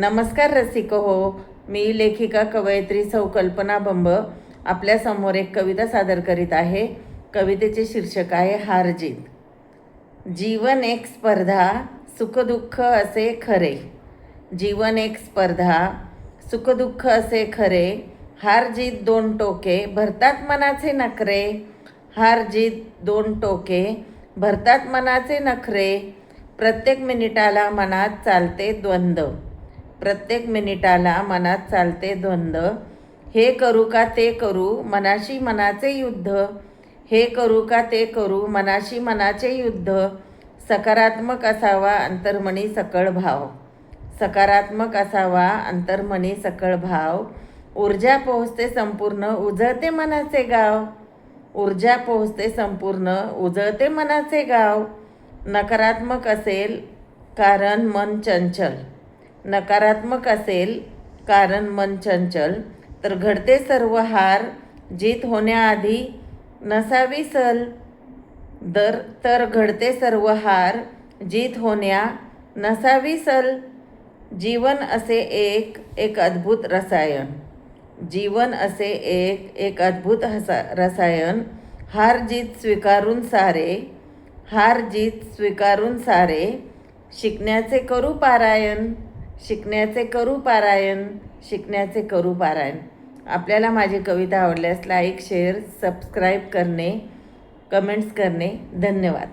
नमस्कार रसिक हो. मी लेखिका कवयित्री सौ कल्पना बंब आपल्यासमोर एक कविता सादर करीत आहे. कवितेचे शीर्षक आहे हार जीत जीवन एक स्पर्धा सुखदुःख असे खरे. जीवन एक स्पर्धा सुखदुःख असे खरे. हार जीत दोन टोके भरतात मनाचे नखरे. हार जीत दोन टोके भरतात मनाचे नखरे. प्रत्येक मिनिटाला मनात चालते द्वंद्व. प्रत्येक मिनिटाला मनात चालते द्वंद्व हे करू का ते करू मनाशी मनाचे युद्ध. हे करू का ते करू मनाशी मनाचे युद्ध. सकारात्मक असावा अंतर्मणी सकळ भाव. सकारात्मक असावा अंतर्मणी सकळ भाव. ऊर्जा पोहोचते संपूर्ण उजळते मनाचे गाव. ऊर्जा पोहोचते संपूर्ण उजळते मनाचे गाव. नकारात्मक असेल कारण मन चंचल. नकारात्मक असेल कारण मन चंचल तर घडते सर्व हार जीत होण्याआधी नसावी सल. दर तर घडते सर्व हार जीत होण्या नसावी सल. जीवन असे एक एक अद्भुत रसायन. जीवन असे एक एक अद्भुत हसा रसायन. हार जीत स्वीकारून सारे हार जीत स्वीकारून सारे. शिकण्याचे करू पारायण. शिकण्याचे करू पारायण शिकण्याचे करू पारायण. आपल्याला माझी कविता आवडल्यास लाईक शेअर सबस्क्राईब करणे कमेंट्स करणे. धन्यवाद.